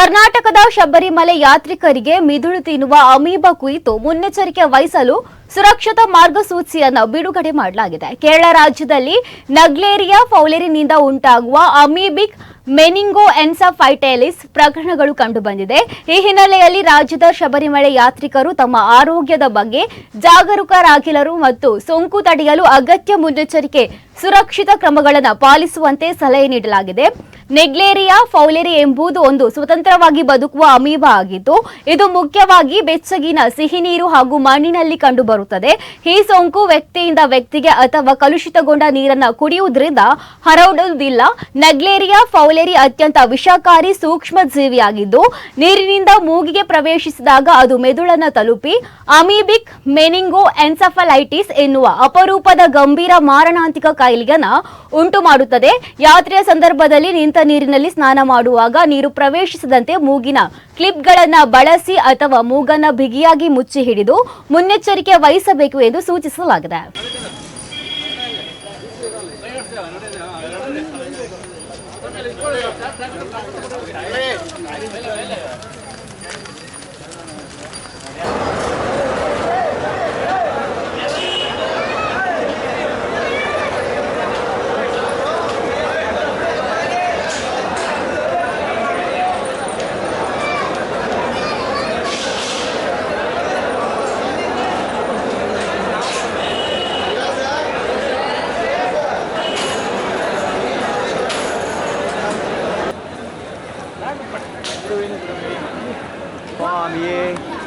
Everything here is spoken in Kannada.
ಕರ್ನಾಟಕದ ಶಬರಿಮಲೆ ಯಾತ್ರಿಕರಿಗೆ ಮಿದುಳು ತಿನ್ನುವ ಅಮೀಬ ಕುರಿತು ಮುನ್ನೆಚ್ಚರಿಕೆ ವಹಿಸಲು ಸುರಕ್ಷತಾ ಮಾರ್ಗಸೂಚಿಯನ್ನು ಬಿಡುಗಡೆ ಮಾಡಲಾಗಿದೆ. ಕೇರಳ ರಾಜ್ಯದಲ್ಲಿ ನಗ್ಲೇರಿಯಾ ಫೌಲೇರಿನಿಂದ ಉಂಟಾಗುವ ಅಮೀಬಿಕ್ ಮೆನಿಂಗೋ ಎನ್ಸಫೈಟೈಲಿಸ್ ಪ್ರಕರಣಗಳು ಕಂಡುಬಂದಿದೆ. ಈ ಹಿನ್ನೆಲೆಯಲ್ಲಿ ರಾಜ್ಯದ ಶಬರಿಮಲೆ ಯಾತ್ರಿಕರು ತಮ್ಮ ಆರೋಗ್ಯದ ಬಗ್ಗೆ ಜಾಗರೂಕರಾಗಿರಲು ಮತ್ತು ಸೋಂಕು ತಡೆಯಲು ಅಗತ್ಯ ಮುನ್ನೆಚ್ಚರಿಕೆ ಸುರಕ್ಷಿತ ಕ್ರಮಗಳನ್ನು ಪಾಲಿಸುವಂತೆ ಸಲಹೆ ನೀಡಲಾಗಿದೆ. ನೆಗ್ಲೇರಿಯಾ ಫೌಲೇರಿ ಎಂಬುದು ಒಂದು ಸ್ವತಂತ್ರವಾಗಿ ಬದುಕುವ ಅಮೀಬ ಆಗಿದ್ದು, ಇದು ಮುಖ್ಯವಾಗಿ ಬೆಚ್ಚಗಿನ ಸಿಹಿ ನೀರು ಹಾಗೂ ಮಣ್ಣಿನಲ್ಲಿ ಕಂಡುಬರುತ್ತದೆ. ಈ ಸೋಂಕು ವ್ಯಕ್ತಿಯಿಂದ ವ್ಯಕ್ತಿಗೆ ಅಥವಾ ಕಲುಷಿತಗೊಂಡ ನೀರನ್ನು ಕುಡಿಯುವುದರಿಂದ ಹರಡುವುದಿಲ್ಲ. ನೆಗ್ಲೇರಿಯಾ ಫೌಲೇರಿ ಅತ್ಯಂತ ವಿಷಕಾರಿ ಸೂಕ್ಷ್ಮ ಜೀವಿಯಾಗಿದ್ದು ನೀರಿನಿಂದ ಮೂಗಿಗೆ ಪ್ರವೇಶಿಸಿದಾಗ ಅದು ಮೆದುಳನ್ನು ತಲುಪಿ, ಅಮೀಬಿಕ್ ಮೆನಿಂಗೋ ಎನ್ಸಫಲೈಟಿಸ್ ಎನ್ನುವ ಅಪರೂಪದ ಗಂಭೀರ ಮಾರಣಾಂತಿಕ ಕಾಯಿಲೆಯನ್ನು ಉಂಟು ಮಾಡುತ್ತದೆ ಯಾತ್ರೆಯ ಸಂದರ್ಭದಲ್ಲಿ ನಿಂತ ನೀರಿನಲ್ಲಿ ಸ್ನಾನ ಮಾಡುವಾಗ ನೀರು ಪ್ರವೇಶಿಸದಂತೆ ಮೂಗಿನ ಕ್ಲಿಪ್ಗಳನ್ನು ಬಳಸಿ ಅಥವಾ ಮೂಗನ್ನ ಬಿಗಿಯಾಗಿ ಮುಚ್ಚಿ ಹಿಡಿದು ಮುನ್ನೆಚ್ಚರಿಕೆ ವಹಿಸಬೇಕು ಎಂದು ಸೂಚಿಸಲಾಗಿದೆ. 哇，米！